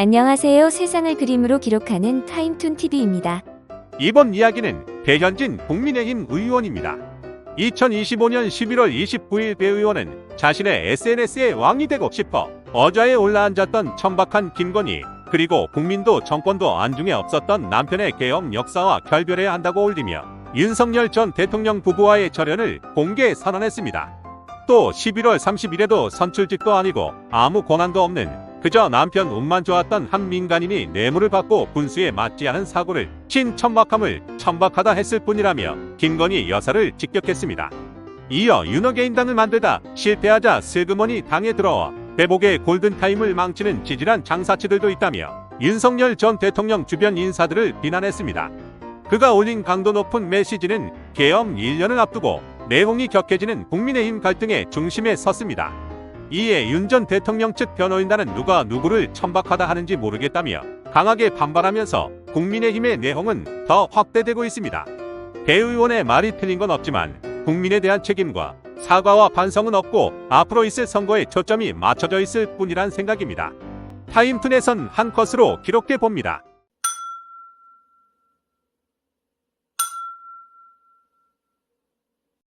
안녕하세요. 세상을 그림으로 기록하는 타임툰 TV입니다. 이번 이야기는 배현진 국민의힘 의원입니다. 2025년 11월 29일 배 의원은 자신의 SNS에 왕이 되고 싶어 어좌에 올라앉았던 천박한 김건희 그리고 국민도 정권도 안중에 없었던 남편의 계엄 역사와 결별해야 한다고 올리며 윤석열 전 대통령 부부와의 절연을 공개 선언했습니다. 또 11월 30일에도 선출직도 아니고 아무 권한도 없는 그저 남편 운만 좋았던 한 민간인이 뇌물을 받고 분수에 맞지 않은 사고를 친 천박함을 천박하다 했을 뿐이라며 김건희 여사를 직격했습니다. 이어 윤호개인당을 만들다 실패하자 슬그머니 당에 들어와 대복의 골든타임을 망치는 지질한 장사치들도 있다며 윤석열 전 대통령 주변 인사들을 비난했습니다. 그가 올린 강도 높은 메시지는 계엄 1년을 앞두고 내홍이 격해지는 국민의힘 갈등의 중심에 섰습니다. 이에 윤 전 대통령 측 변호인단은 누가 누구를 천박하다 하는지 모르겠다며 강하게 반발하면서 국민의힘의 내홍은 더 확대되고 있습니다. 배 의원의 말이 틀린 건 없지만 국민에 대한 책임과 사과와 반성은 없고 앞으로 있을 선거에 초점이 맞춰져 있을 뿐이란 생각입니다. 타임툰에선 한 컷으로 기록해 봅니다.